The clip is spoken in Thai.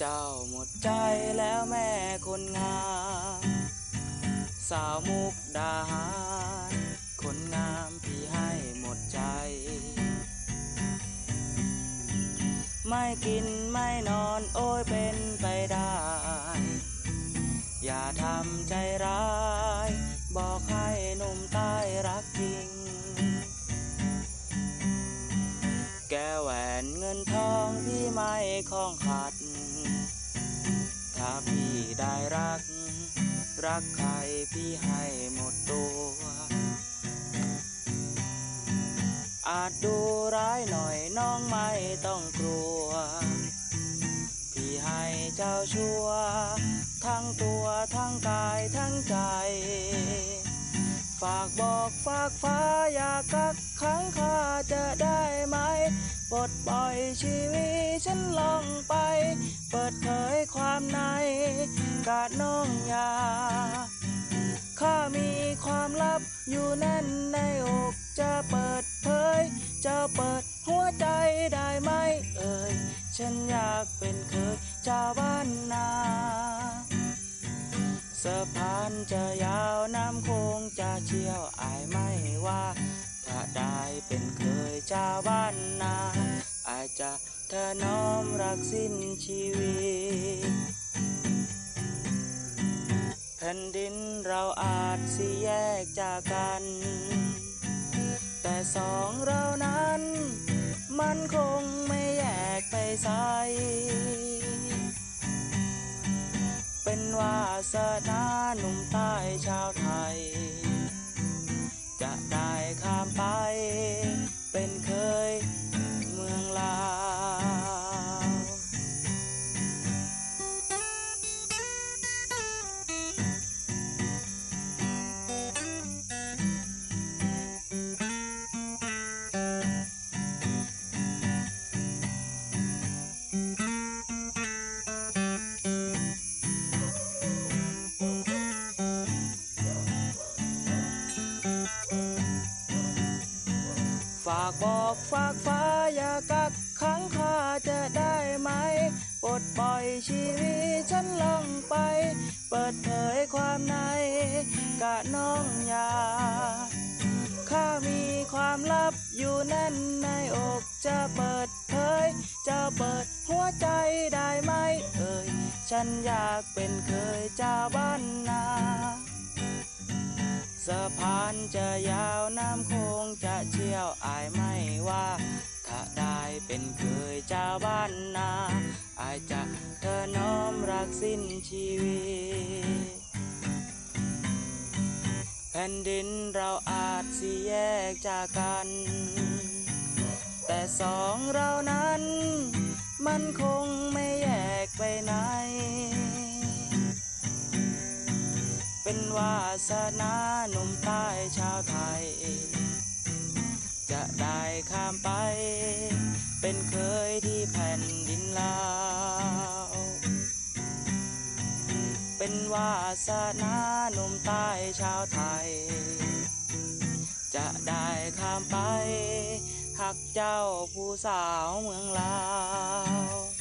เจ้าหมดใจแล้วแม่คนงามสาวมุกดาหารคนงามพี่ให้หมดใจ ไม่กินไม่นอนโอ้ยเป็นไปได้ อย่าทำใจร้าย องขัดถ้าพี่ได้รัก รักใครพี่ให้หมดตัว อาจดูร้ายหน่อยน้องไม่ต้องกลัว พี่ให้เจ้าชัว ทั้งตัวทั้งกายทั้งใจ ฝากบอกฝากฟ้าอย่ากักขังข้าจะได้ ปลดปล่อยชีวิตฉันลองไป เปิดเผยความในกาดน้องยาข้ามีความลับอยู่แน่นในอกจะเปิดเผย จะเปิดหัวใจได้ไหมเอ่ย ฉันอยากเป็นเคยชาวบ้านนาสะพานจะยาวน้ำโคงจะเชี่ยวอายไม่ว่า ถ้าได้เป็นเคยชาวบ้านนา อาจจะเธอน้อมรักสิ้นชีวิต แผ่นดินเราอาจสิแยกจากกัน แต่สองเรานั้น มันคงไม่แยกไปไสเป็นวาสนาหนุ่มใต้ชาวไทยากบอกฝากฟ้าอย่ากักขังข้าจะได้ไหมปลดปล่อยชีวิตฉันลงไป เปิดเผยความในกะน้องอยาข้ามีความลับอยู่แน่นในอกจะเปิดเผยจะเปิดหัวใจได้ไหมเอ่ยฉันอยากเป็นเคยเจ้าบ้านนา สะพานจะยาวน้ำโคงจะเชี่ยวอายไม่ว่า ถ้าได้เป็นเคยเจ้าบ้านนาอายจะเธอน้อมรักสิ้นชีวิต แผ่นดินเราอาจสิแยกจากกัน แต่สองเรานั้น มันคงไม่แยกไปไหน เป็นวาสนาหนุ่มใต้ชาวไทย จะได้ข้ามไป เป็นเคยที่แผ่นดินลาว เป็นวาสนาหนุ่มใต้ชาวไทย จะได้ข้ามไปหักเจ้าผู้สาวเมืองลาว